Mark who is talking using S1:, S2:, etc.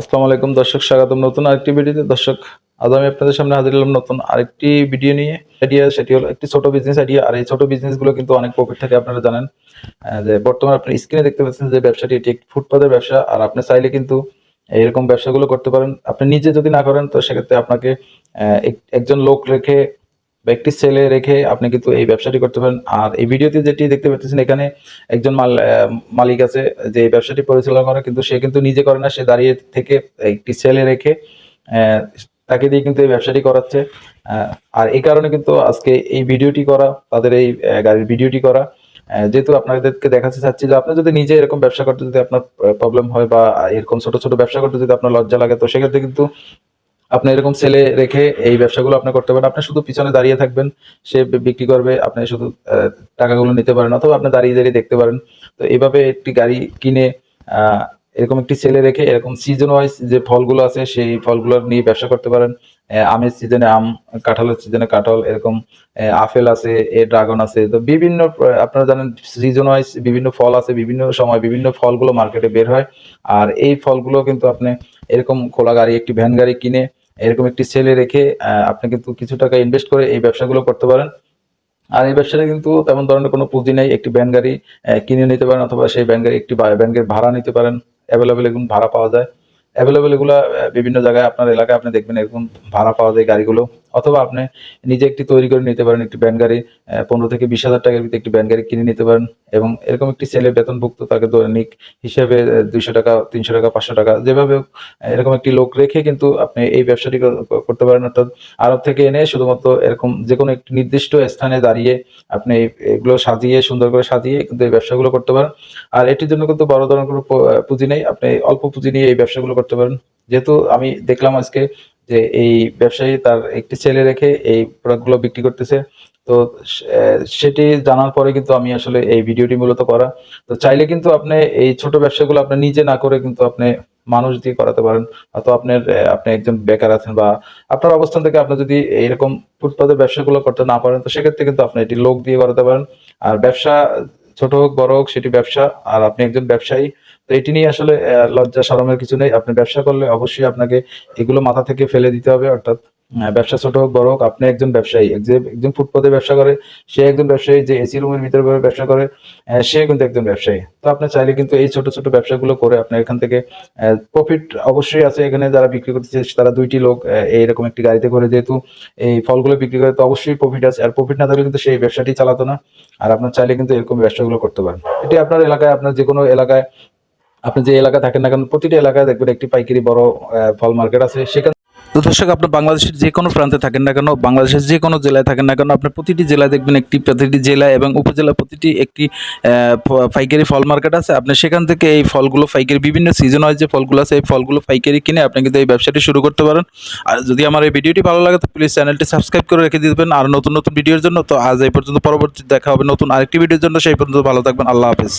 S1: আসসালামু আলাইকুম দর্শক, স্বাগতম নতুন আরেকটি ভিডিওতে। দর্শক, আজ আমি আপনাদের সামনে হাজির হলাম নতুন আরেকটি ভিডিও নিয়ে। আইডিয়া সেটি হলো একটি ছোট বিজনেস আইডিয়া আর এই ছোট বিজনেসগুলো কিন্তু অনেক প্রফিট থাকে, আপনারা জানেন। যে বর্তমানে আপনি স্ক্রিনে দেখতে পাচ্ছেন যে ব্যবসাটি এটি একটি ফুটপাতের ব্যবসা, আর আপনি চাইলে কিন্তু এরকম ব্যবসাগুলো করতে পারেন। আপনি নিজে যদি না করেন, তো সেক্ষেত্রে আপনাকে এক- একজন লোক রেখে বা একটি সেলে রেখে আপনি কিন্তু এই ব্যবসাটি করতে পারেন। আর এই ভিডিওতে যেটি দেখতে পাচ্ছেন, এখানে একজন মাল মালিক আছে যে এই ব্যবসাটি পরিচালনা করে, কিন্তু সে কিন্তু নিজে করে না, সে দাঁড়িয়ে থেকে একটি সেলে রেখে তাকে দিয়ে কিন্তু এই ব্যবসাটি করাচ্ছে। আর এই কারণে কিন্তু আজকে এই ভিডিওটি করা, তাদের এই গাড়ির ভিডিওটি করা যেহেতু আপনাদেরকে দেখাতে চাচ্ছি যে আপনি যদি নিজে এরকম ব্যবসা করতে, যদি আপনার প্রবলেম হয় বা এরকম ছোট ছোট ব্যবসা করতে যদি আপনার লজ্জা লাগে, তো সেক্ষেত্রে কিন্তু আপনি এরকম ছেলে রেখে এই ব্যবসাগুলো আপনি করতে পারেন। আপনি শুধু পিছনে দাঁড়িয়ে থাকবেন, সে বিক্রি করবে, আপনি শুধু টাকাগুলো নিতে পারেন অথবা আপনি দাঁড়িয়ে দাঁড়িয়ে দেখতে পারেন। তো এইভাবে একটি গাড়ি কিনে এরকম একটি ছেলে রেখে এরকম সিজন ওয়াইজ যে ফলগুলো আছে, সেই ফলগুলো নিয়ে ব্যবসা করতে পারেন। আমের সিজনে আম, কাঁঠালের সিজনে কাঁঠাল, এরকম আপেল আছে, এ ড্রাগন আছে। তো বিভিন্ন আপনারা জানেন সিজন ওয়াইজ বিভিন্ন ফল আছে, বিভিন্ন সময় বিভিন্ন ফলগুলো মার্কেটে বের হয়। আর এই ফলগুলো কিন্তু আপনি এরকম খোলা গাড়ি, একটি ভ্যান গাড়ি কিনে এরকম একটি সেলে রেখে আপনি কিন্তু কিছু টাকা ইনভেস্ট করে এই ব্যবসাগুলো করতে পারেন। আর এই ব্যবসাটা কিন্তু তেমন ধরনের কোনো পুঁজি নেই। একটি ভ্যান গাড়ি কিনে নিতে পারেন অথবা সেই ভ্যান গাড়ি একটি ব্যাংকের ভাড়া নিতে পারেন। অ্যাভেলেবেল এগুলো ভাড়া পাওয়া যায়। অ্যাভেলেবেল এগুলো বিভিন্ন জায়গায় আপনার এলাকায় আপনি দেখবেন এরকম ভাড়া পাওয়া যায় গাড়িগুলো। অথবা আপনি নিজে একটি তৈরি করে নিতে পারেন একটি ভ্যান গাড়ি পনেরো থেকে বিশ হাজার টাকার ভিতরে একটি ভ্যান গাড়ি কিনে নিতে পারেন এবং এরকম একটি ছেলে বেতনভুক্ত তাকে দৈনিক হিসেবে দুইশো টাকা, তিনশো টাকা, পাঁচশো টাকা যেভাবে এরকম একটি লোক রেখে কিন্তু আপনি এই ব্যবসাটি করতে পারেন। অর্থাৎ আরব থেকে এনে শুধুমাত্র এরকম যে কোনো একটি নির্দিষ্ট স্থানে দাঁড়িয়ে আপনি এগুলো সাজিয়ে, সুন্দর করে সাজিয়ে কিন্তু এই ব্যবসাগুলো করতে পারেন। আর এটির জন্য কিন্তু বড় ধরনের কোনো পুঁজি নেই। আপনি অল্প পুঁজি নিয়ে এই ব্যবসাগুলো করতে পারেন। যেহেতু আমি দেখলাম আজকে যে এই ব্যবসায়ী তার একটি ছেলে রেখে এই প্রোডাক্টগুলো বিক্রি করতেছে। তো সেটি জানার পরে কিন্তু আমি আসলে এই ভিডিওটি মূলত করা। তো চাইলে কিন্তু আপনি এই ছোট ব্যবসাগুলো আপনি নিজে না করে কিন্তু আপনি মানুষ দিয়ে করাতে পারেন। অথবা আপনার আপনি একজন বেকার আছেন বা আপনার অবস্থান থেকে আপনি যদি এইরকম ফুটপাতের ব্যবসাগুলো করতে না পারেন, তো সেক্ষেত্রে কিন্তু আপনি এটি লোক দিয়ে করাতে পারেন। আর ব্যবসা ছোট হোক, বড় হোক, সেটি ব্যবসা। আর আপনি একজন ব্যবসায়ী তো এটি নিয়ে আসলে লজ্জা শরমের কিছু নেই। আপনি ব্যবসা করলে অবশ্যই আপনাকে এগুলো মাথা থেকে ফেলে দিতে হবে, অর্থাৎ ব্যবসা ছোট হোক, বড় হোক, আপনি একজন ব্যবসায়ী। একজন ফুটপাতে ব্যবসা করে, সে একজন ব্যবসায়ী যে এসি রুমের ভিতরে ব্যবসা করে সে কিন্তু একজন ব্যবসায়ী। তো আপনি চাইলে কিন্তু এই ছোট ছোট ব্যবসাগুলো করে আপনি এখান থেকে প্রফিট অবশ্যই আছে এখানে যারা বিক্রি করতেছে তারা দুইটি লোক এইরকম একটি গাড়িতে করে। যেহেতু এই ফলগুলো বিক্রি করে, তো অবশ্যই প্রফিট আছে। আর প্রফিট না থাকলে কিন্তু সেই ব্যবসাটি চালাতো না। আর আপনার চাইলে কিন্তু এরকম ব্যবসাগুলো করতে পারেন। এটি আপনার এলাকায়, আপনার যে কোনো এলাকায় আপনি যে এলাকায় থাকেন না কেন, প্রতিটি এলাকায় দেখবেন একটি পাইকারি বড় ফল মার্কেট আছে। সেখানে তো দর্শক, আপনি বাংলাদেশের যে কোনো প্রান্তে থাকেন না কেন, বাংলাদেশের যে কোনো জেলায় থাকেন না কেন আপনার প্রতিটি জেলায় দেখবেন একটি, প্রতিটি জেলা এবং উপজেলা প্রতিটি একটি পাইকারি ফল মার্কেট আছে। আপনি সেখান থেকে এই ফলগুলো পাইকারি, বিভিন্ন সিজন হয় যে ফলগুলো আছে, এই ফলগুলো পাইকারি কিনে আপনি কিন্তু এই ব্যবসাটি শুরু করতে পারেন। আর যদি আমার এই ভিডিওটি ভালো লাগে, তো প্লিজ চ্যানেলটি সাবস্ক্রাইব করে রেখে দিবেন। আর নতুন নতুন ভিডিওর জন্য, তো আজ এই পর্যন্ত, পরবর্তী দেখা হবে নতুন আরেকটি ভিডিওর জন্য। সেই পর্যন্ত ভালো থাকবেন। আল্লাহ হাফেজ।